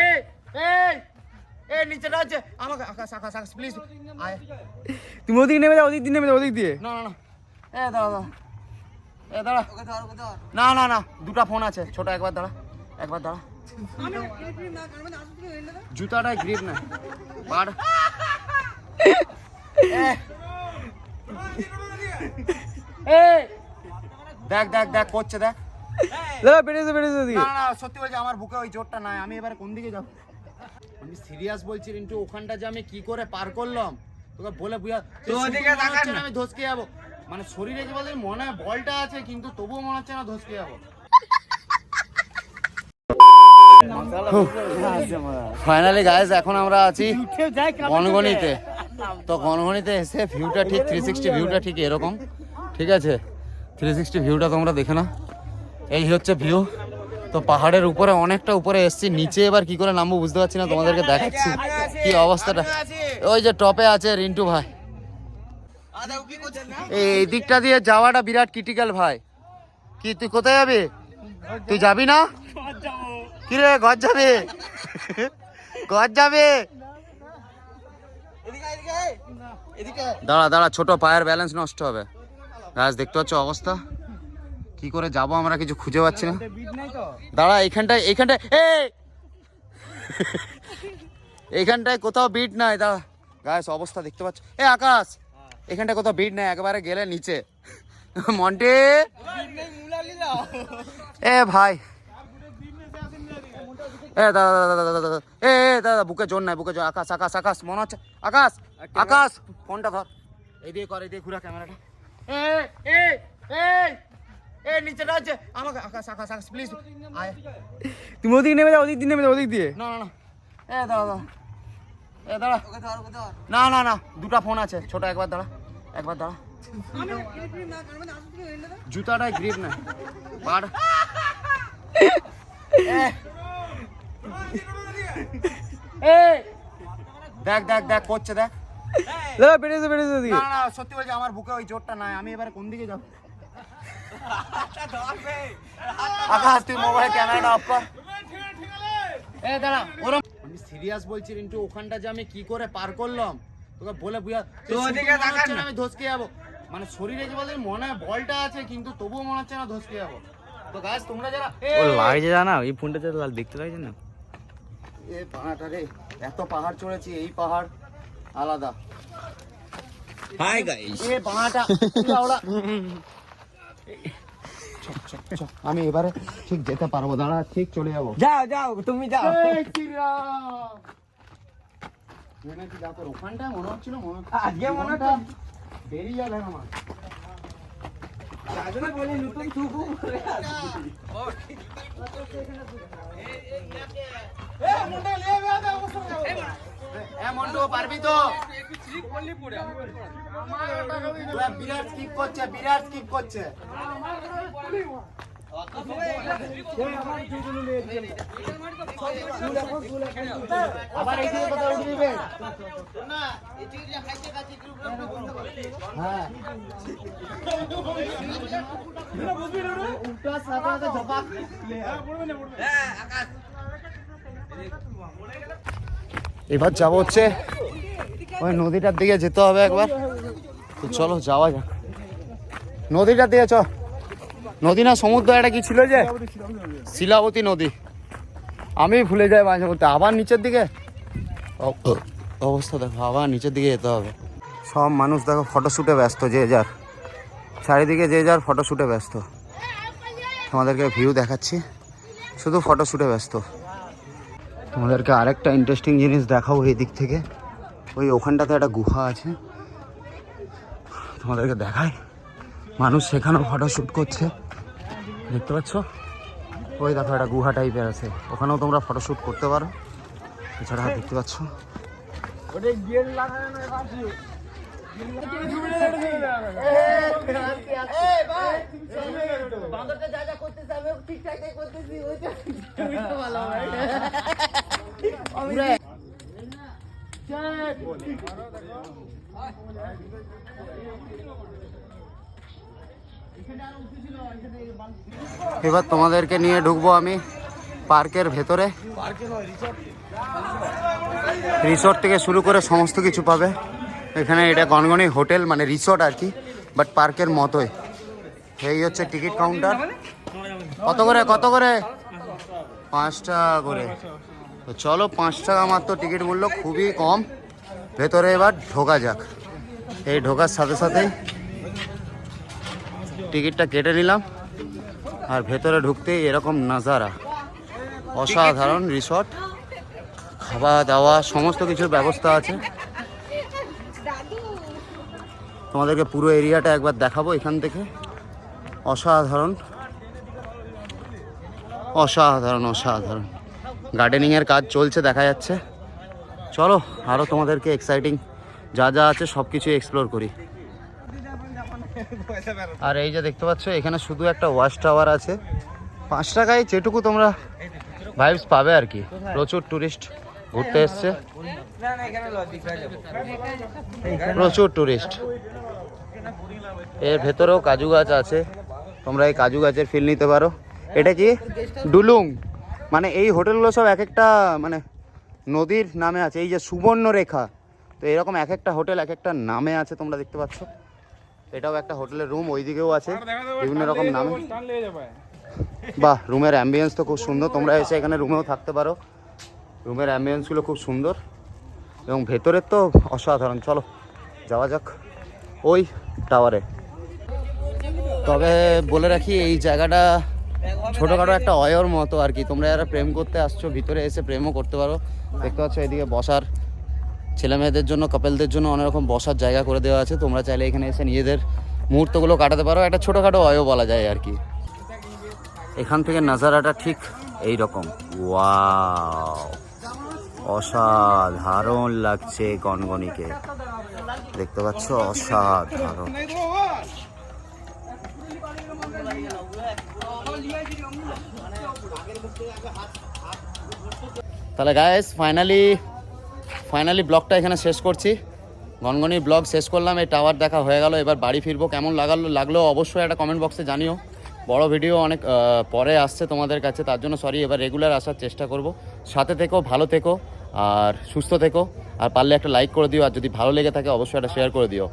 এই এই এই নিচেটা হচ্ছে আমাকে আকাশ আকাশ আকাশ প্লিজ আয়। তুমি ওদিক নেমে যাও ওদিক দিয়ে নেমে যাও ওদিক দিয়ে। না না না। এ দাঁড়া দাঁড়া। এ দাঁড়া। না না না দুটো ফোন আছে। ছোট একবার দাঁড়া একবার দাঁড়া। জুতাটায় গ্রিপ না। এ। দেখ দেখ দেখ করছে দেখ। দাদা পেরেছে পেরেছে ওদিকে না না সত্যি বলছি আমার বুকে ওই জোরটা নাই আমি এবারে কোন দিকে যাব? আমি সিরিয়াস বলছি কিন্তু ওখানটা যে আমি কি করে পার করলাম তোকে বলে বুঝা তো ওদিকে তাকান। আমি ধসকে যাব। মানে শরীরে কি বলতে মনে হয় বলটা আছে কিন্তু তবুও মনে হচ্ছে না ধসকে যাব। ফাইনালি গাইজ এখন আমরা আছি গনগনিতে তো গনগনিতে এসে ভিউটা ঠিক থ্রি সিক্সটি ভিউটা ঠিক এরকম। ঠিক আছে? থ্রি সিক্সটি ভিউটা তোমরা দেখে না এই হচ্ছে ভিউ তো পাহাড়ের উপরে, অনেকটা উপরে এসছি। নিচে এবার কি করে নামবো বুঝতে পারছি না, তোমাদেরকে দেখাচ্ছি। কি অবস্থাটা। ওই যে টপে আছে রিন্টু ভাই। এই দিকটা দিয়ে যাওয়াটা বিরাট ক্রিটিক্যাল ভাই। কি, তুই কোথায় যাবি? তুই যাবি না? কি রে ঘর যাবে? ঘর যাবে? দাঁড়া দাঁড়া, ছোট পায়ের ব্যালেন্স নষ্ট হবে। গাছ দেখতে পাচ্ছ অবস্থা? কি করে যাব আমরা কিছু খুঁজে পাচ্ছি না? দাঁড়া এইখানটায় এইখানটায় এই! এইখানটায় কোথাও বিট নাই দাঁড়া। গাছ অবস্থা দেখতে পাচ্ছ। এ আকাশ! এখানটায় কোথাও বিট নাই একবারে গেলে নিচে। মন্টে! এ ভাই। এ দাদা দাদা দাদা দাদা এ দাদা বুকে জোর নাই বুকে জোর। আকাশ আকাশ আকাশ মনে হচ্ছে। আকাশ আকাশ! ফোনটা ধর। এই দিয়ে কর এই দিয়ে ঘুরা ক্যামেরাটা। এ এ এ! এ নিচেটা হচ্ছে আমাকে আকাশ আকাশ আকাশ প্লিজ আয়। তুমি ওদিক নেমে যাও ওদিক দিয়ে নেমে যাও ওদিক দিয়ে। না না না। এ দাঁড়া এ দাঁড়া। না না না দুটো ফোন আছে। ছোট একবার দাঁড়া একবার দাঁড়া। জুতাটায় গ্রিপ না। এ। দেখ দেখ দেখ করছে দেখ। না না সত্যি বলছি আমার বুকে ওই জোরটা নাই। আমি এবারে কোন দিকে যাব? আকাশ তুই মোবাইল ক্যামেরাটা অফ কর। এ দাঁড়া ওরম আমি সিরিয়াস বলছি কিন্তু ওখানটা যে আমি কি করে পার করলাম তোকে বলে বুঝা মনে। আমি ধসকে যাব। মানে শরীরে কি বলতে মনে বলটা আছে কিন্তু তবুও মনে হচ্ছে না ধসকে যাব। তো গাছ তোমরা যারা ও লাগছে জানা এই ফোনটা তো দেখতে লাগছে না? এ পাহাড়টা রে এত পাহাড় চড়েছি এই পাহাড় আলাদা। হাই গাইস এ পাহাড়টা ওরা আমি এবারে ঠিক যেতে পারব। দাঁড়া ঠিক চলে যাব। যাও যাও তুমি যাও। ওখানটা মনে হচ্ছিল মনে হচ্ছে আজকে মনে হচ্ছে বেরিয়ে যাবে আমার তাজনা বলি নতুন থুকু এ মন্টু পারবি তো? বিরাট স্কিপ করছে বিরাট স্কিপ করছে। হ্যাঁ। এবার যাব হচ্ছে ওই নদীটার দিকে যেতে হবে একবার। তো চলো যাওয়া যাক। নদীটার দিকে চ নদী না, সমুদ্র একটা কি ছিল যে? শিলাবতী নদী। আমি ভুলে যাই মাঝে মধ্যে। আবার নিচের দিকে? অবস্থা দেখো, আবার নিচের দিকে যেতে হবে। সব মানুষ দেখো ফটোশ্যুটে ব্যস্ত, যে যার। চারিদিকে যে যার ফটোশ্যুটে ব্যস্ত। তোমাদেরকে ভিউ দেখাচ্ছি। শুধু ফটোশ্যুটে ব্যস্ত। তোমাদেরকে আরেকটা ইন্টারেস্টিং জিনিস দেখাবো এই দিক থেকে। ওই ওখানটাতে একটা গুহা আছে। তোমাদেরকে দেখায় মানুষ সেখানেও ফটোশ্যুট করছে। দেখতে পাচ্ছ? ওই দেখো, একটা গুহা টাইপের আছে। ওখানেও তোমরা ফটো শ্যুট করতে পারো। এছাড়া দেখতে পাচ্ছ? এবার তোমাদেরকে নিয়ে ঢুকবো আমি পার্কের ভেতরে। রিসোর্ট থেকে শুরু করে সমস্ত কিছু পাবে। এখানে এটা গনগনি হোটেল মানে রিসোর্ট আর কি, বাট পার্কের মতোই। এই হচ্ছে টিকিট কাউন্টার। কত করে কত করে? পাঁচ টাকা করে চলো পাঁচ টাকা মাত্র টিকিট মূল্য, খুবই কম। ভেতরে এবার ঢোকা যাক। এই ঢোকার সাথে সাথেই টিকিটটা কেটে নিলাম। আর ভেতরে ঢুকতেই এরকম নাজারা। অসাধারণ রিসর্ট। খাওয়া দাওয়া সমস্ত কিছুর ব্যবস্থা আছে। তোমাদেরকে পুরো এরিয়াটা একবার দেখাবো এখান থেকে। অসাধারণ। অসাধারণ অসাধারণ। গার্ডেনিংয়ের কাজ চলছে, দেখা যাচ্ছে। চলো আরও তোমাদেরকে এক্সাইটিং যা যা আছে সব কিছু এক্সপ্লোর করি। আর এই যে দেখতে পাচ্ছ, এখানে শুধু একটা ওয়াচ টাওয়ার আছে। পাঁচ টাকায় যেটুকু তোমরা ভাইবস পাবে আর কি। প্রচুর টুরিস্ট ঘুরতে এসছে। প্রচুর টুরিস্ট এর ভেতরেও কাজু গাছ আছে। তোমরা এই কাজু গাছের ফিল নিতে পারো। এটা কি? ডুলুং। মানে এই হোটেলগুলো সব এক একটা মানে নদীর নামে আছে। এই যে সুবর্ণরেখা। তো এরকম এক একটা হোটেল এক একটা নামে আছে তোমরা দেখতে পাচ্ছ। এটাও একটা হোটেলের রুম ওইদিকেও আছে বিভিন্ন রকম নামে। বাহ রুমের অ্যাম্বিয়েন্স তো খুব সুন্দর তোমরা এসে এখানে রুমেও থাকতে পারো। রুমের অ্যাম্বিয়েন্সগুলো খুব সুন্দর এবং ভেতরের তো অসাধারণ চলো যাওয়া যাক ওই টাওয়ারে তবে বলে রাখি এই জায়গাটা ছোটোখাটো একটা অয়র মতো আর কি তোমরা যারা প্রেম করতে আসছো ভিতরে এসে প্রেমও করতে পারো। দেখতে পাচ্ছ এদিকে বসার ছেলে মেয়েদের জন্য কাপেলদের জন্য অনেক রকম বসার জায়গা করে দেওয়া আছে। তোমরা চাইলে এখানে এসে নিজেদের মুহূর্তগুলো কাটাতে পারো। একটা ছোটোখাটো অয়ও বলা যায় আর কি। এখান থেকে নাজারাটা ঠিক এই রকম ওয়াও! অসাধারণ লাগছে গনগনিকে। দেখতে পাচ্ছ? অসাধারণ। তাহলে গায়েস ফাইনালি ফাইনালি ব্লগটা এখানে শেষ করছি। গনগনির ব্লগ শেষ করলাম, এই টাওয়ার দেখা হয়ে গেল, এবার বাড়ি ফিরবো। কেমন লাগালো, লাগল অবশ্যই একটা কমেন্ট বক্সে জানিও। বড় ভিডিও অনেক পরে আসছে তোমাদের কাছে, তার জন্য সরি এবার রেগুলার আসার চেষ্টা করব। সাথে থেকো, ভালো থেকো, আর সুস্থ থেকো, আর পারলে একটা লাইক করে দিও, আর যদি ভালো লেগে থাকে, অবশ্যই একটা শেয়ার করে দিও।